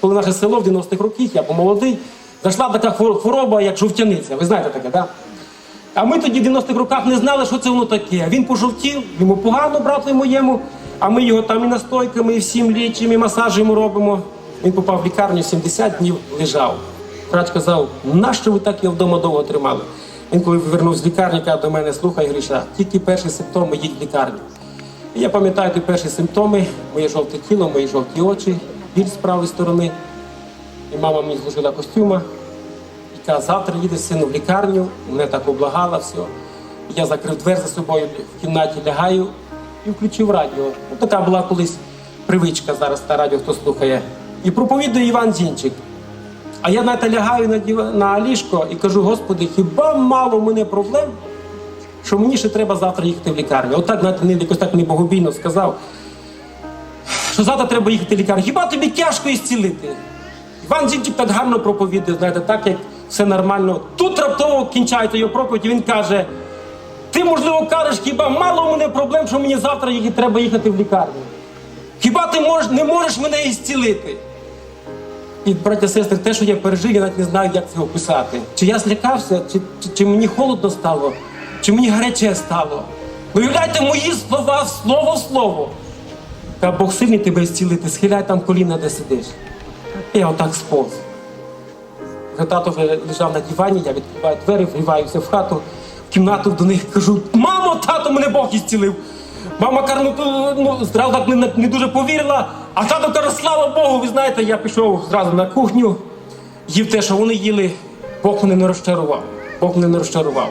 коли наше село в 90-х років, я помолодий, зайшла така хвор- хвороба, як жовтяниця. Ви знаєте таке, так? А ми тоді в 90-х роках не знали, що це воно таке. Він пожовтів, йому погано, брату моєму, а ми його там і настойками, і всім лічимо, і масажі йому робимо. Він попав в лікарню 70 днів лежав. Врач казав, нащо ви так його вдома довго тримали? Він коли повернувся з лікарні, каже до мене, слухай, Гриша, тільки перші симптоми їдь в лікарню. І я пам'ятаю ті перші симптоми, моє жовте тіло, мої жовті очі, біль з правої сторони. І мама мені зложила костюма. І каже, завтра їдеш сину в лікарню, мене так облагала, все. Я закрив двері за собою в кімнаті, лягаю і включив радіо. Ну, така була колись привичка зараз на радіо, хто слухає. І проповідує Іван Зінчик. А я знаєте, лягаю на, діва- на ліжко і кажу, Господи, хіба мало в мене проблем, що мені ще треба завтра їхати в лікарню. Отак, не- якось так мені богобійно сказав, що завтра треба їхати в лікарню. Хіба тобі тяжко ісцілити? Іван Зінчик так гарно проповідує, знаєте, так як все нормально. Тут раптово кінчається його проповідь, і він каже: ти, можливо, кажеш, хіба мало в мене проблем, що мені завтра їх- треба їхати в лікарню? Хіба ти мож, не можеш мене ісцілити? І, браття, сестри, те, що я пережив, я навіть не знаю, як це описати. Чи я злякався, чи, чи, чи мені холодно стало, чи мені гаряче стало. Уявляйте мої слова слово в слово. Та Бог сильний тебе зцілити, схиляй там коліна, де сидиш. Я отак сповз. Тато вже лежав на дивані, я відкриваю двері, вриваюся в хату, в кімнату до них кажу: мамо, тато, мене Бог ісцілив. Мама каже, ну, ну зразу так не, не дуже повірила. А тато каже, слава Богу, ви знаєте, я пішов зразу на кухню, їв те, що вони їли, Бог мене не розчарував. Бог мене не розчарував.